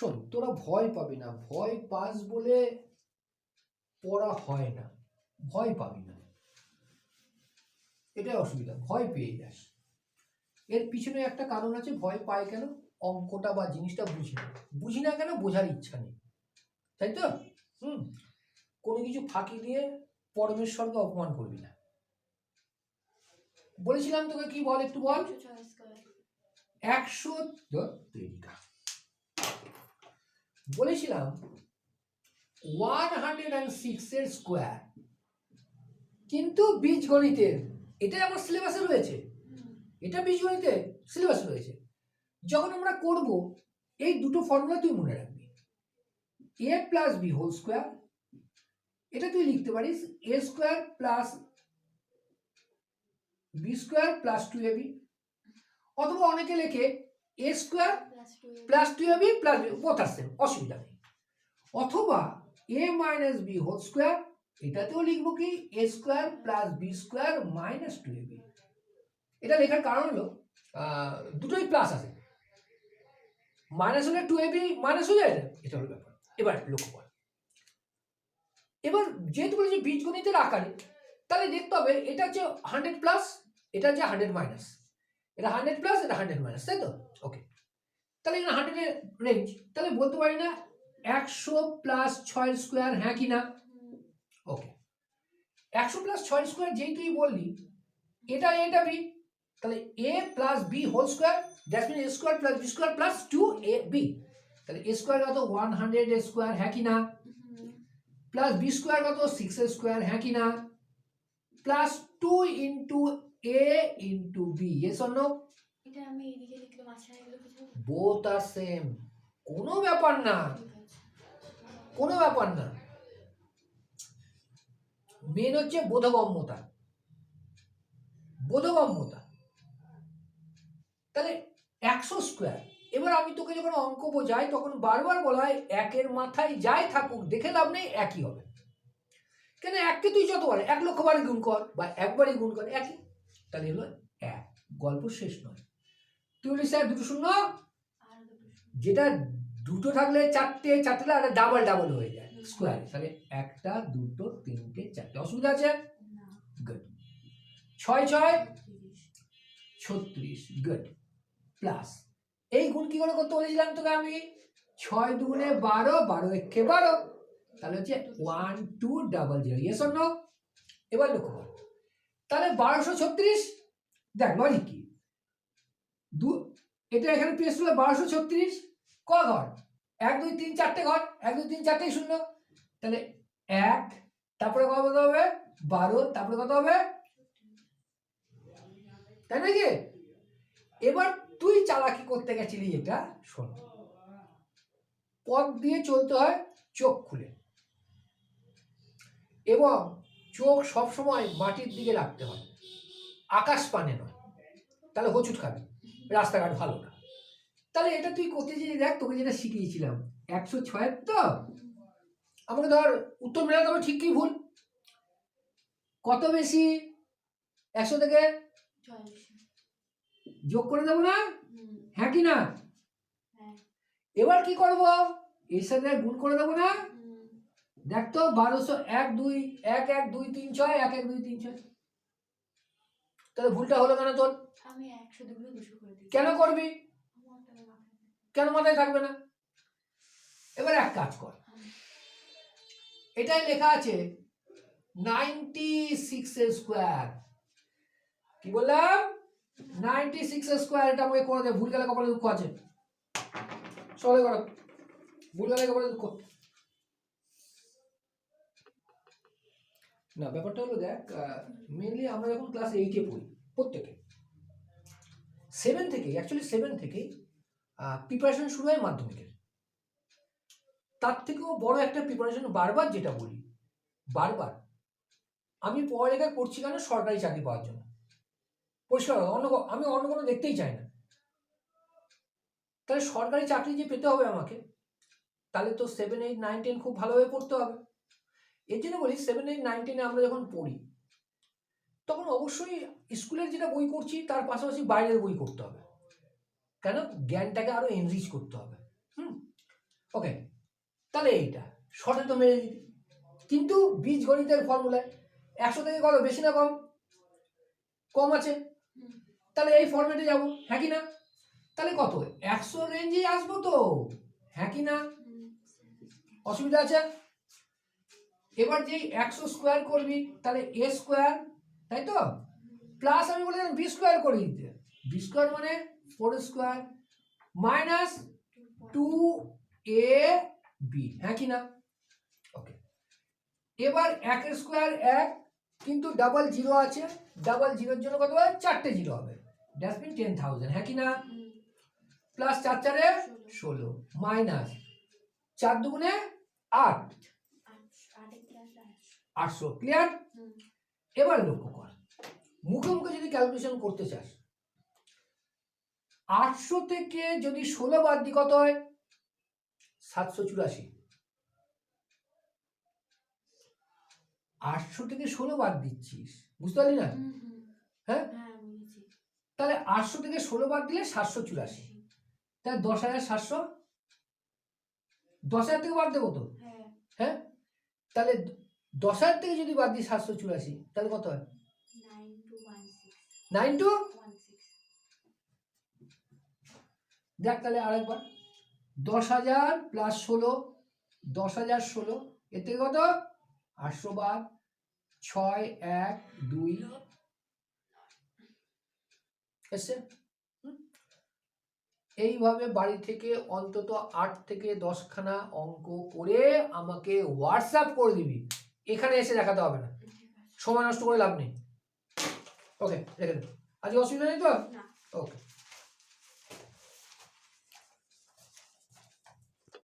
শোন তোরা ভয় পাবি না। ভয় পাস বলে পড়া হয় না। ভয় পাবি না। এটাই অসুবিধা। ভয় পেয়ে যাস। এর পিছনে একটা কারণ আছে ভয় পায় কেন? অঙ্কটা বা জিনিসটা বুঝি না। বুঝি না কেন বোঝার ইচ্ছা নেই। তাই তো? হুম। কোনো কিছু ফাঁকি দিয়ে পরমেশ্বরকে অপমান করবি না। বলেছিলাম তোকে কি বল একটু বল? একশো ধর, তৈরিটা। বলেছিলাম ওয়ান হান্ড্রেড অ্যান্ড সিক্স এর স্কোয়ার কিন্তু বীজগণিতের, এটাই আমার সিলেবাসে রয়েছে। এটা বীজগণিতে সিলেবাসে রয়েছে। যখন আমরা করব, এই দুটো ফর্মুলা তুই মনে রাখবি। A plus B whole square এটা তুই লিখতে পারিস A square plus B square plus two A B অথবা অনেকে লেখে A square plus two A B plus both R same অসুবিধা নেই। অথবা A minus B whole square এটাতেও লিখব কি A square plus B square minus two A B এটা লেখার কারণ হলো দুটোই প্লাস আছে। মাইনাস হলে টু এবি মাইনাস হয়ে যায়, এটা হলো ব্যাপার। এবার লক্ষ্য কর। এবার যেহেতু বলেছি বীজগণিতের আকারে, তাহলে দেখতে হবে, এটা হচ্ছে হান্ড্রেড প্লাস এটা হচ্ছে হান্ড্রেড মাইনাস এটা হান্ড্রেড প্লাস এটা হান্ড্রেড মাইনাস তাই তো? ওকে তাহলে এখানে হান্ড্রেডের রেঞ্জ তাহলে বলতে পারি না একশো প্লাস ছয় স্কোয়ার হ্যাঁ কি না? ওকে একশো প্লাস ছয় স্কোয়ার যেই তুই বললি, এটা এটা বি তাহলে A plus B whole square that mean A square plus B square plus two A B তাহলে এ স্কোয়ার কত? ওয়ান হান্ড্রেড স্কোয়ার হ্যাঁ কি না? প্লাস বি স্কোয়ার কত? সিক্স স্কোয়ার হ্যাঁ কি না? Plus two into A into B S অন্য এটা বোথ আর সেম কোনো ব্যাপার না। কোনো ব্যাপার না। মেন হচ্ছে বোধগম্যতা। বোধগম্যতা। তাহলে একশো স্কোয়ার এবার আমি তোকে যখন অঙ্ক বোঝাই, তখন বারবার বলা হয় একের মাথায় যাই থাকুক, দেখে লাভ নেই, একই হবে। কেন এককে তুই যতবার এক লক্ষ বারে গুণ কর বা একবারই গুণ কর, একই। তাহলে হলো এক। গল্প শেষ নয়। বলি স্যার দুটো শূন্য? যেটা দুটো থাকলে চারটে চারটে থাকলে ডাবল ডাবল হয়ে যায়। স্কোয়ার তাহলে একটা দুটো তিনটে চারটে। অসুবিধা আছে? গুড ছয় ছয়? ছত্রিশ। গুড প্লাস এই গুণ কি করে করতে বলেছিলাম তোকে আমি? ছয় দুগুণে বারো বারো একে বারো। তাহলে হচ্ছে one two double zero yes অন্য এবার লক্ষ্য কর। তাহলে বারোশো ছত্রিশ? দেখ লজিক কি? দু, এটা এখানে পেয়ে ছিল বারোশো ছত্রিশ। ক ঘর? এক, দুই, তিন, চারটে ঘর। এক, দুই, তিন, চারটেই শূন্য। তাহলে এক, তারপরে কত হবে? বারো, তারপরে কত হবে? তাই নাকি এবার তুই চালাকি করতে গেছিলি এটা, শোন। পথ দিয়ে চলতে হয় চোখ খুলে। এবং চোখ সবসময় মাটির দিকে রাখতে হয়। আকাশ পানে নয়। তাহলে হচুট খাবি। রাস্তাঘাট ভালো না। তাহলে এটা তুই করতে যে দেখ, তোকে যেটা শিখিয়েছিলাম, একশো ছয়ের তো আমাকে ধর উত্তর মেলাতে হবে, ঠিক কি ভুল? কত বেশি? একশো থেকে যোগ করে দেবো না? হ্যাঁ কি না? এবার কি করব? এর সাথে গুণ করে দেবো না? দেখ তো, বারোশো এক দুই, এক এক দুই তিন ছয়, এক এক দুই তিন ছয়। তাহলে ভুলটা হলো কেন তোর? কেন করবি। কেন মাথায় থাকবে না? এবার এক কাজ কর। এটাই লেখা আছে নাইনটি সিক্স স্কোয়ার কি বললাম? নাইনটি সিক্স স্কোয়ার এটা আমাকে করে দে। ভুল গেলে কপালে দুঃখ আছে। সবাই করো ভুল গেলে কপালে দুঃখ। না, ব্যাপারটা হলো দেখ মেনলি আমরা যখন ক্লাস এইটে পড়ি, প্রত্যেকে সেভেন থেকে অ্যাকচুয়ালি সেভেন থেকেই প্রিপারেশন শুরু হয় মাধ্যমিকের। তার থেকেও বড় একটা প্রিপারেশন বারবার যেটা বলি, বারবার। আমি পড়ালেখা করছি কেন? সরকারি চাকরি পাওয়ার জন্য। পরিষ্কার অন্য আমি অন্য কোনো দেখতেই চাই না। তাহলে সরকারি চাকরি যে পেতে হবে আমাকে, তাহলে তো সেভেন এইট নাইন টেন খুব ভালোভাবে পড়তে হবে। এর জন্য বলি সেভেন এইট নাইন টেনে আমরা যখন পড়ি তখন অবশ্যই স্কুলের যেটা বই করছি তার পাশাপাশি বাইরের বই করতে হবে। কেন? জ্ঞানটাকে আরও এনরিচ করতে হবে। হুম? ওকে তাহলে এইটা। শর্টে তো মেরে দিবি। কিন্তু বীজ গণিতের ফর্মুলায় একশো থেকে কত? বেশি না কম? কম আছে। তাহলে এই ফর্মেটে যাব। হ্যাঁ কি না? তাহলে কত? একশো রেঞ্জে আসব তো। হ্যাঁ কি না? অসুবিধা আছে? এবার যেই একশো স্কোয়ার করবি, তাহলে এ স্কোয়ার তাই তো? প্লাস আমি বলে বি স্কোয়ার করে। দিতে বি স্কোয়ার মানে four square minus two A B হ্যাঁ কি না? ওকে এবার একের স্কোয়ার এক, কিন্তু ডাবল জিরো আছে। ডাবল জিরোর জন্য কত হবে? চারটে জিরো হবে। ডাস্টবিন টেন থাউজেন্ড হ্যাঁ কি না? প্লাস চার চারে ষোলো। মাইনাস চার দুগুণে আট। আটশো। ক্লিয়ার এবার লক্ষ্য কর। মুখে মুখে যদি ক্যালকুলেশন করতে চাস আটশো থেকে যদি ষোলো বাদ দিই কত হয়? সাতশো চুরাশি। আটশো থেকে ষোলো বাদ দিচ্ছিস বুঝতে পারলি না। হ্যাঁ? হ্যাঁ, তাহলে আটশো থেকে ষোলো বাদ দিলে সাতশো চুরাশি। তাহলে দশ হাজার সাতশো? দশ হাজার থেকে বাদ দেবো তো? হ্যাঁ, হ্যাঁ? তাহলে দ- দশ হাজার থেকে যদি বাদ দিই সাতশো চুরাশি, তাহলে কত হয়? নাইন টু দেখ তাহলে আরেকবার। দশ হাজার প্লাস ষোলো, দশ হাজার ষোলো, এর থেকে কত? আটশো বাদ। ছয়, এক, দুই। এসছে? এইভাবে বাড়ি থেকে অন্তত আট থেকে দশখানা অঙ্ক করে আমাকে হোয়াটসঅ্যাপ করে দিবি। এখানে এসে দেখাতে হবে না। সময় নষ্ট করে লাভ নেই। ওকে রেখে দেবো আজকে অসুবিধা নেই তো? ওকে